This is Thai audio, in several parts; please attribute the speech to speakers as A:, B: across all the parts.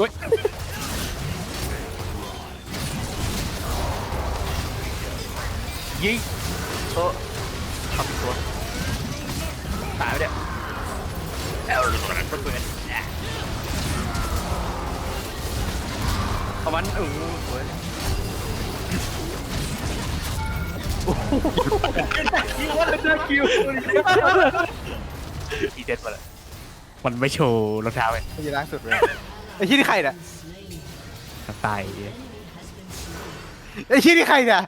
A: เฮ้ยยิงโอ้ทำอีกตัวตายไปเนี่ยเอาเปิดเอามันเออสวยคิวว่าจะคิวอีเด็ดมาเลยมันไม่โชว์รองเท้าไง
B: ไม่ใช่ล่างสุดเลย ไอ้ที่นี่ใครเนี่ย
A: ตายเนี่ย
B: ไอ้ที่นี่ใครเนี่ย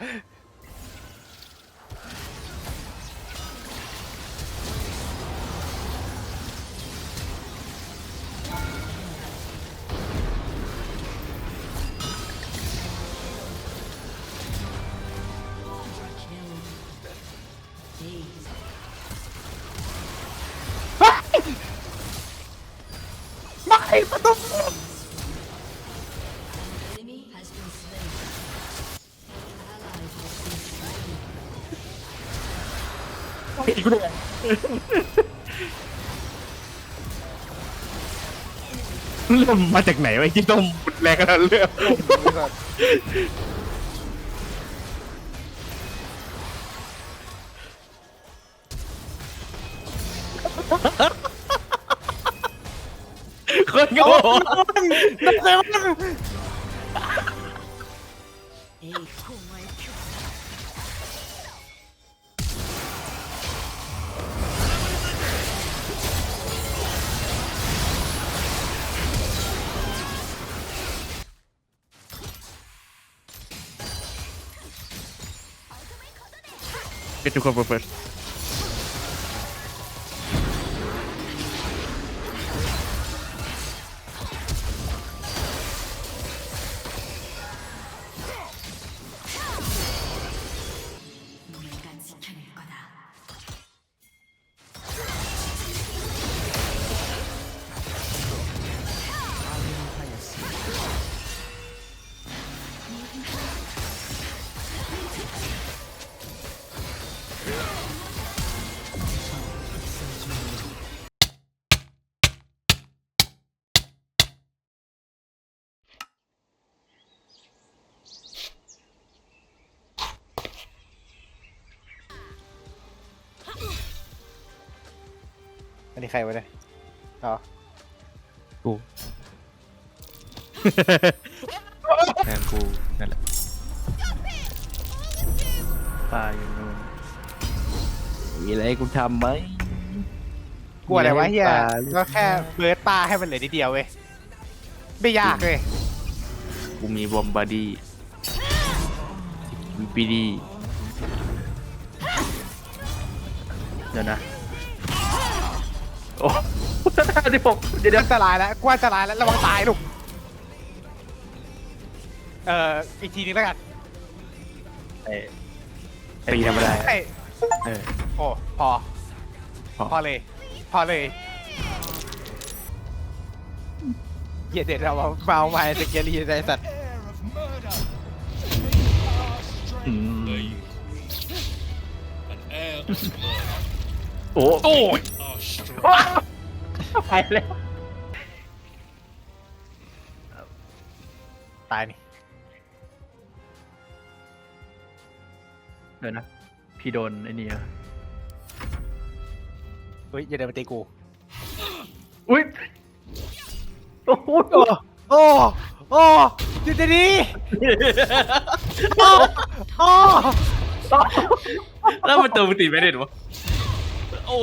A: ไม่ประตู ผิดกูเลยเริ่มมาจากไหนวะไอ้ที่ต้มแรงขนาดนั้นเรื่องคนโง่
B: นักเตะมัน
A: เป็ นทุ นเปิด
B: อันนี้ใครวะเนี่ยอ๋อ
A: กู แทนกูนั่นแหละปลาอยู่นู่นมีอะไรให้กูทำไหม
B: กลัวอะไรวะเฮีย
A: ปลา
B: ก็แค่เบิร์ดปลาให้มันเหลือนิดเดียวเว้ยไม่ยากเลย
A: กูมีบอมบาร์ดี้มีปีดีเดี๋ยวนะ โอ้ที่ผมเดี๋ยว
B: เดี๋ย
A: ว
B: อันตรายแล้วกลัวอันตรายแล้วระวังตายลูก เอ่ออีกทีนึงแล้วกัน
A: เอ้ยตีธรรมดา
B: เอ้ย
A: เออ
B: โอ้พอ
A: พอ
B: พอเลย พอเลยเหี้ยเด็ดเรามาเมาไม้สเกลีไอสัตว์
A: อืม โอ้โอ้ย ไปแล้ว
B: ตายนี่
A: เดี๋ยวนะ พี่โดนไอ้นี่อะ
B: เฮ้ยอย่าเดินมาตีกู
A: อุ้ยโอ้โห
B: โอ้โอ้โอ้หยุดเดี๋ยวนี้โอ้โอ้
A: แล้วมันตัวมันตีไม่ได้หรอวะโอ้